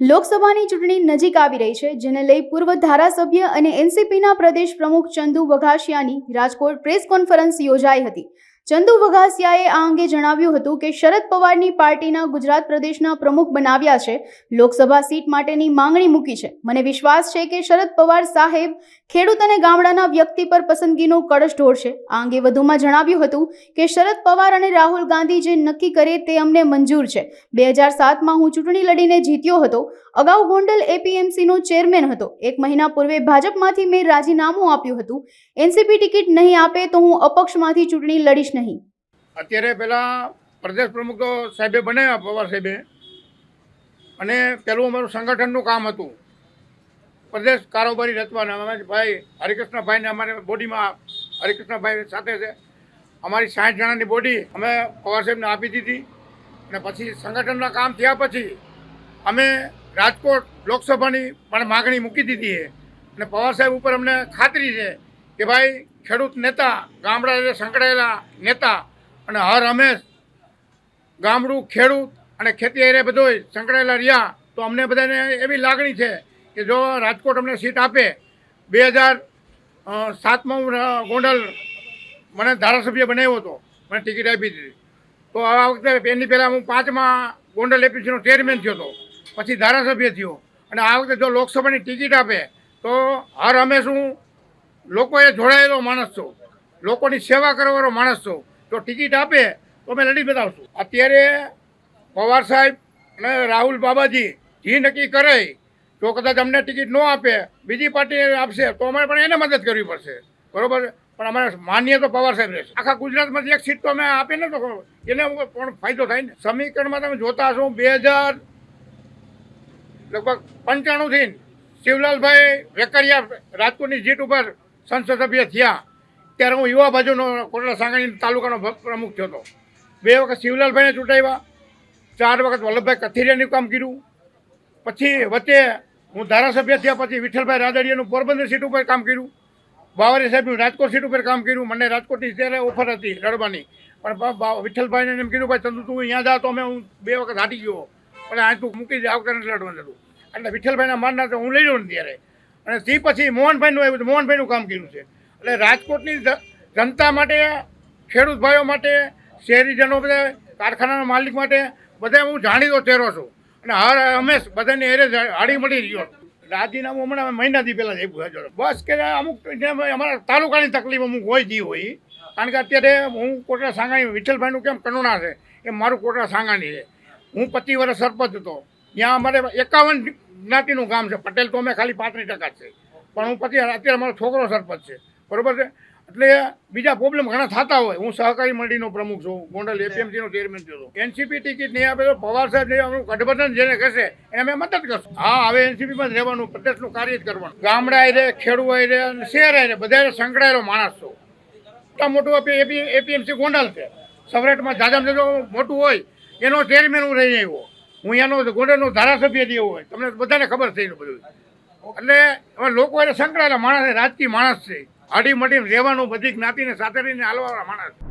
લોકસભાની ચૂંટણી નજીક આવી રહી છે, જેને લઈ પૂર્વ ધારાસભ્ય અને એનસીપીના પ્રદેશ પ્રમુખ ચંદુ વઘાસિયાની રાજકોટ પ્રેસ કોન્ફરન્સ યોજાઈ હતી. ચંદુ વઘાસિયાએ આ અંગે જણાવ્યું હતું કે શરદ પવારની પાર્ટીના ગુજરાત પ્રદેશના પ્રમુખ બનાવ્યા છે. લોકસભા સીટ માટેની માંગણી મૂકી છે. મને વિશ્વાસ છે કે શરદ પવાર સાહેબ ખેડૂત અને ગામડાના વ્યક્તિ પર પસંદગીનો કળશ ઢોળશે. આ અંગે વધુમાં જણાવ્યું હતું કે શરદ પવાર અને રાહુલ ગાંધી જે નક્કી કરે તે અમને મંજૂર છે. બે હજાર સાતમાં હું ચૂંટણી લડીને જીત્યો હતો. અગાઉ ગોંડલ એપીએમસીનો ચેરમેન હતો. એક મહિના પૂર્વે ભાજપમાંથી મેં રાજીનામું આપ્યું હતું. એનસીપી ટિકિટ નહીં આપે તો હું અપક્ષમાંથી ચૂંટણી લડીશ નહીં. અત્યારે પહેલાં પ્રદેશ પ્રમુખ તો સાહેબે બનાવ્યા પવાર સાહેબે. અને પહેલું અમારું સંગઠનનું કામ હતું. પ્રદેશ કારોબારી રચવાના. અમારે ભાઈ હરિકૃષ્ણભાઈને અમારે બોડીમાં હરિકૃષ્ણભાઈ સાથે છે. અમારી સાઠ જણાની બોડી અમે પવાર સાહેબને આપી દીધી. અને પછી સંગઠનના કામ થયા પછી અમે રાજકોટ લોકસભાની પણ માગણી મૂકી દીધી છે. અને પવાર સાહેબ ઉપર અમને ખાતરી છે કે ભાઈ ખેડૂત નેતા ગામડા સંકળાયેલા નેતા અને હર હંમેશ ગામડું ખેડૂત અને ખેતી હારે બધોય સંકળાયેલા રહ્યા, તો અમને બધાને એવી લાગણી છે કે જો રાજકોટ અમને સીટ આપે, બે હજાર સાતમાં હું ગોંડલ મને ધારાસભ્ય બનાવ્યો હતો, મને ટિકિટ આપી દીધી. તો આ વખતે એની પહેલાં હું પાંચમાં ગોંડલ એપીસીનો ચેરમેન થયો હતો, પછી ધારાસભ્ય થયો. અને આ વખતે જો લોકસભાની ટિકિટ આપે, તો હર હંમેશ હું લોકોએ જોડાયેલો માણસ છો, લોકોની સેવા કરવાનો માણસ છું, જો ટિકિટ આપે તો અમે લડી બતાવશું. અત્યારે પવાર સાહેબ અને રાહુલ બાબાજી જે નક્કી કરે તો કદાચ અમને ટિકિટ ન આપે, બીજી પાર્ટી આપશે, તો અમારે પણ એને મદદ કરવી પડશે. બરોબર? પણ અમારે માન્ય તો પવાર સાહેબ રહેશે. આખા ગુજરાતમાંથી એક સીટ તો અમે આપીએ ને તો એને પણ ફાયદો થાય ને. સમીકરણમાં તમે જોતા હશો, બે હજાર લગભગ પંચાણુંથી શિવલાલભાઈ વેકરિયા રાજકોટની સીટ ઉપર સંસદ સભ્ય થયા, ત્યારે હું યુવા બાજુનો કોટડા સાંગણી તાલુકાનો પ્રમુખ થયો હતો. બે વખત શિવલાલભાઈને ચૂંટાવ્યા ચાર વખત વલ્લભભાઈ કથિરિયાનું કામ કર્યું. પછી વચ્ચે હું ધારાસભ્ય થયા પછી વિઠ્ઠલભાઈ રાદડિયાનું પોરબંદર સીટ ઉપર કામ કર્યું. બાવરી સાહેબનું રાજકોટ સીટ ઉપર કામ કર્યું. મને રાજકોટની ત્યારે ઓફર હતી લડવાની, પણ વિઠ્ઠલભાઈને એમ કીધું, ભાઈ ચંદુ, તું અહીંયા જા, તો અમે હું બે વખત હાટી ગયો. પણ આ તું મૂકી દે આ વખતે નથી લડવાનું. હતું એટલે વિઠ્ઠલભાઈના માનના તો હું લઈ લઉં ને ત્યારે. અને તે પછી મોહનભાઈનું આવ્યું મોહનભાઈનું કામ કર્યું છે. એટલે રાજકોટની જનતા માટે, ખેડૂત ભાઈઓ માટે શહેરીજનો બધા, કારખાનાના માલિક માટે બધા હું જાણીતો ચહેરો છું. અને હર હંમેશ બધાને એરે હાડી મળી રહ્યો રાજીનામું હમણાં મહિનાથી પહેલાં આપ્યું છે. બસ કે અમુક અમારા તાલુકાની તકલીફ અમુક હોય જી હોય. કારણ કે અત્યારે હું કોટડા સાંગાણી, વિઠ્ઠલભાઈનું કેમ કરુણા છે? એ મારું કોટડા સાંગાણી છે. હું પચીસ વર્ષ સરપંચ હતો. ત્યાં અમારે એકાવન જ્ઞાતિનું ગામ છે. પટેલ તો અમે ખાલી પાંત્રીસ ટકા છે. પણ હું પછી અત્યારે મારો છોકરો સરપંચ છે. બરોબર છે? એટલે બીજા પ્રોબ્લેમ ઘણા થતા હોય. હું સહકારી મંડળીનો પ્રમુખ છું. ગોંડલ એપીએમસીનો ચેરમેન છું. એનસીપી ટિકિટ નહીં આપે તો પવાર સાહેબ નહીં ગઠબંધન જેને કહેશે, એને અમે મદદ કરશું. હા, હવે એનસીપીમાં જ રહેવાનું, પ્રદેશનું કાર્ય જ કરવાનું. ગામડા રે ખેડૂત રે અને શહેર રે બધા સંકળાયેલો માણસ છું. મોટા મોટું એપી એપીએમસી ગોંડલ છે. સવરેટમાં જાજામાં જાજો મોટું હોય, એનો ચેરમેન હું રહી આવ્યો. હું એનો ગોંડલનો ધારાસભ્ય જેવો હોય. તમને બધાને ખબર છે એનું બધું. એટલે હવે લોકો એને સંકળાયેલા માણસ છે, રાજકીય માણસ છે. આડી મડીને રહેવાનું, બધી જ્ઞાતિને સાથે રહીને હાલવાવાળા માણસ